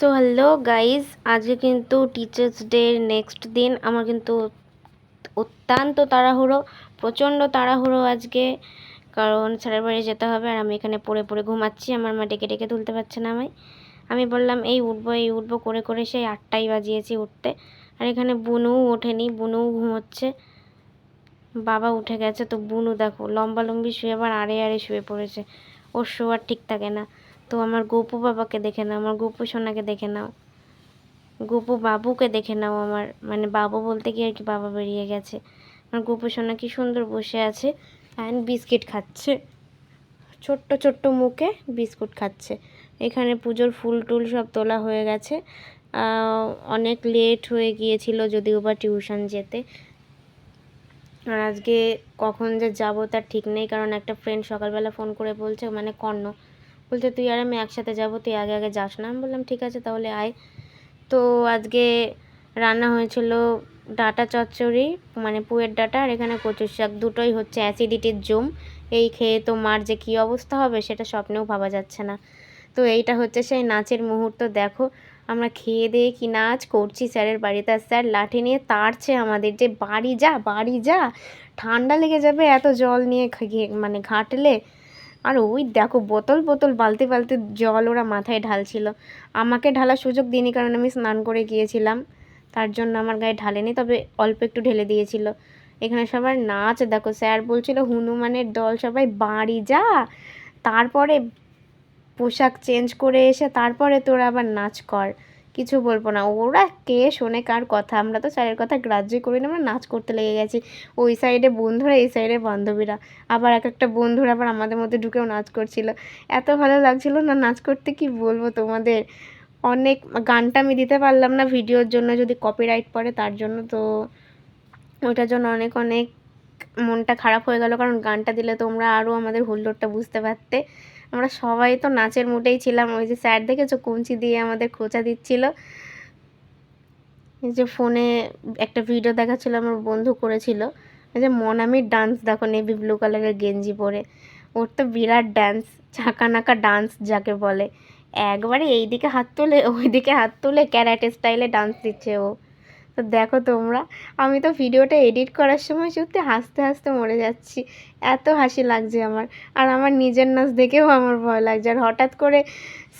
So hello guys আজকে কিন্তু teachers day next দিন। আমার কিন্তু অত্যন্ত তাড়াহুড়ো, প্রচণ্ড তাড়াহুড়ো আজকে। কারণ স্যারের বাড়ি যেতে হবে আর আমি এখানে পড়ে পড়ে ঘুমাচ্ছি। আমার মা ডেকে ডেকে তুলতে পারছে না আমায়। আমি বললাম, এই উঠবো এই উঠবো। করে করে সেই আটটাই বাজিয়েছি উঠতে। আর এখানে বুনুও ওঠেনি, বুনুও ঘুমোচ্ছে। বাবা উঠে গেছে। তো বুনু দেখো, লম্বা লম্বি শুয়ে আবার আড়ে আড়ে শুয়ে পড়েছে। ওর শোয়ার ঠিক থাকে না। তো আমার গোপু বাবাকে দেখে নাও, আমার গোপু সোনাকে দেখে নাও। গোপু বাবুকে দেখে নাও আমার মানে বাবু বলতে কি আর কি বাবা বেরিয়ে গেছে। আমার গোপু সোনা কি সুন্দর বসে আছে অ্যান্ড বিস্কিট খাচ্ছে। ছোট্ট ছোট্ট মুখে বিস্কুট খাচ্ছে। এখানে পুজোর ফুল টুল সব তোলা হয়ে গেছে। অনেক লেট হয়ে গিয়েছিল যদিও বা টিউশন যেতে। আর আজকে কখন যে যাব তার ঠিক নেই, কারণ একটা ফ্রেন্ড সকালবেলা ফোন করে বলছে মানে কর্ণ। বলছে, তুই আর আমি একসাথে যাব, তুই আগে আগে যাস না? আমি বললাম, ঠিক আছে, তাহলে আয়। তো আজকে রান্না হয়েছিল ডাটা চচ্চড়ি মানে পুয়ের ডাটা আর এখানে কচুর শাক। দুটোই হচ্ছে অ্যাসিডিটির জম। এই খেয়ে তো মার যে কী অবস্থা হবে সেটা স্বপ্নেও ভাবা যাচ্ছে না। তো এইটা হচ্ছে সেই নাচের মুহূর্ত, দেখো। আমরা খেয়ে দিয়ে কি নাচ করছি স্যারের বাড়িতে। আর স্যার লাঠি নিয়ে তাড়ছে আমাদের যে, বাড়ি যা বাড়ি যা। ঠান্ডা লেগে যাবে এত জল নিয়ে মানে ঘাটলে। আর ওই দেখো বোতল বোতল বালতি বালতি জল ওরা মাথায় ঢালছিল। আমাকে ঢালার সুযোগ দিইনি কারণ আমি স্নান করে গিয়েছিলাম। তার জন্য আমার গায়ে ঢালেনি, তবে অল্প একটু ঢেলে দিয়েছিল। এখানে সবার নাচ, দেখো স্যার বলছিল হনুমানের দল সবাই বাড়ি যা। তারপরে পোশাক চেঞ্জ করে এসে তারপরে তোরা আবার নাচ কর। কিছু বলব না। ওরা কে শোনে, কার কথা, আমরা তো স্যারের কথা গ্রাহ্যই করি না, আমরা নাচ করতে লেগে গেছি। ওই সাইডে বন্ধুরা, এই সাইডে বান্ধবীরা। আবার এক একটা বন্ধুরা আবার আমাদের মধ্যে ঢুকেও নাচ করছিল। এত ভালো লাগছিল না, নাচ করতে কি বলব তোমাদের? অনেক গানটা আমি দিতে পারলাম না ভিডিওর জন্য, যদি কপিরাইট পড়ে তার জন্য তো ওইটার জন্য অনেক অনেক মনটা খারাপ হয়ে গেল। কারণ গানটা দিলে তোমরা আরও আমাদের হুল্লোড়টা বুঝতে পারতে। আমরা সবাই তো নাচের মুডেই ছিলাম। ওই যে স্যার দেখেছ, কুঞ্চি দিয়ে আমাদের খোঁচা দিচ্ছিল। যে ফোনে একটা ভিডিও দেখাচ্ছিল, আমার বন্ধু করেছিল। যে মনামির ডান্স, দেখো নেভি ব্লু কালারের গেঞ্জি পরে। ওর তো বিরাট ডান্স চাকানাকা ডান্স যাকে বলে। একবারে এইদিকে হাত তুলে, ওইদিকে হাত তুলে ক্যারাটে স্টাইলে ডান্স দিচ্ছে ও। তো দেখো তোমরা, আমি তো ভিডিওটা এডিট করার সময় সত্যি হাসতে হাসতে মরে যাচ্ছি। এত হাসি লাগছে আমার। আর আমার নিজের নাচ দেখেও আমার ভয় লাগছে। আর হঠাৎ করে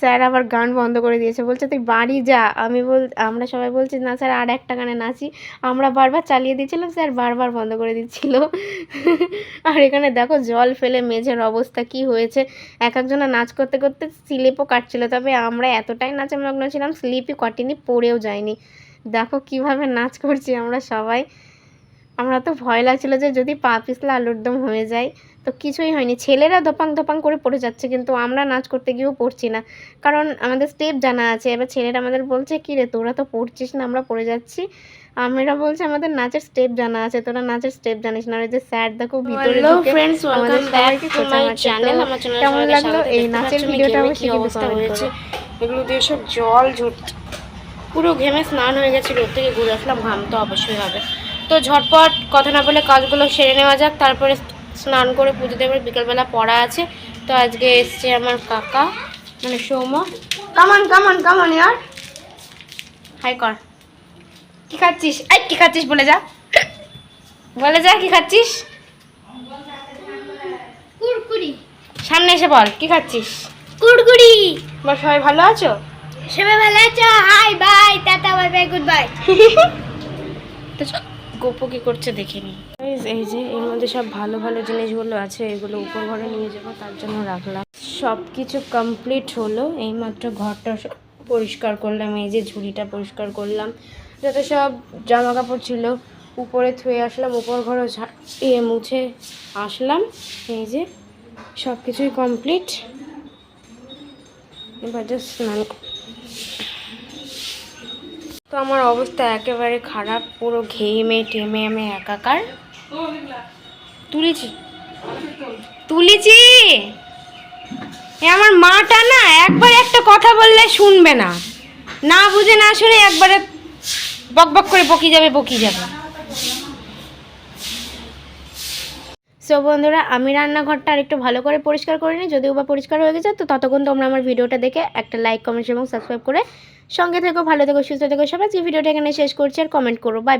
স্যার আবার গান বন্ধ করে দিয়েছে। বলছে, তুই বাড়ি যা। আমি বল, আমরা সবাই বলছি, না স্যার, আর একটা গানে নাচি। আমরা বারবার চালিয়ে দিয়েছিলাম স্যার বারবার বন্ধ করে দিচ্ছিল। আর এখানে দেখো, জল ফেলে মেঝের অবস্থা, কি হয়েছে? এক একজনা নাচ করতে করতে স্লিপও কাটছিল। তবে আমরা এতটাই নাচে মগ্ন ছিলাম, স্লিপই কাটিনি, পড়েও যায়নি। দেখো কীভাবে নাচ করছি আমরা সবাই। আমরা তো ভয় লাগছিল যে যদি পা পিছলে আলুর দম হয়ে যায় তো কিছুই হয়নি। ছেলেরা ধপাং ধপাং করে পড়ে যাচ্ছে কিন্তু আমরা নাচ করতে গিয়েও পড়ছি না। কারণ আমাদের স্টেপ জানা আছে এবার ছেলেরা আমাদের বলছে কি রে তোরা তো পড়ছিস না আমরা পড়ে যাচ্ছি? আমরা বলছে আমাদের নাচের স্টেপ জানা আছে তোরা নাচের স্টেপ জানিস না। যে স্যার দেখো ভিতরে hello friends welcome back to my channel আমার চ্যানেলে কেমন লাগল? এই নাচের ভিডিওটা কি অবস্থা হয়েছে এগুলো দিয়ে সব জল ঝুট পুরো ঘেমে স্নান হয়ে গেছে রোদ থেকে ঘুরে আসলাম ঘাম তো অবশ্যই হবে। তো ঝটপট কথা না বলে কাজগুলো সেরে নেওয়া যাক তারপরে স্নান করে পুজো দেবে বিকেলবেলা পড়া আছে। তো আজকে এসছে আমার কাকা মানে সৌম কামান কামান কামান ইয়ার। হাই কর। কি খাচ্ছিস? এই কি খাচ্ছিস বলে যা। বলে যা কি খাচ্ছিস? কুরকুরি। সামনে এসে বল কি খাচ্ছিস? কুরকুরি। বা সবাই ভালো আছো? সবাই ভালো আছো? Hi bye tata bye bye good bye Gopu কি করছে দেখে নি। এই যে এর মধ্যে সব ভালো ভালো জিনিসগুলো আছে এগুলো উপর ঘরে নিয়ে যাব তার জন্য রাখলাম। সব কিছু কমপ্লিট হলো এইমাত্র ঘরটা পরিষ্কার করলাম এই যে ঝুড়িটা পরিষ্কার করলাম। যত সব জামা কাপড় ছিল উপরে থুয়ে আসলাম উপর ঘরে এ মুছে আসলাম। এই যে সব কিছুই কমপ্লিট এবার জাস্ট স্নান তো আমার অবস্থা একেবারে খারাপ, পুরো ঘেমে টেমে আমি একাকার। তুলেছি। তুলেছি? আমার মাটা না, একবার একটা কথা বললে শুনবে না। না বুঝে না শুনে একবারে বক বক করে বকি যাবে বকি যাবে। সো বন্ধুরা, আমি রান্নাঘরটা আরেকটু ভালো করে পরিষ্কার করে নিই। যদিও বা পরিষ্কার হয়ে গেছে, তো ততক্ষণ তোমরা আমার ভিডিওটা দেখে একটা লাইক কমেন্ট এবং সাবস্ক্রাইব করে সঙ্গে থেকো, ভালো থেকো, সুস্থ থেকো সবাই। যে ভিডিওটা এখানে শেষ করছি, আর কমেন্ট করো। Bye bye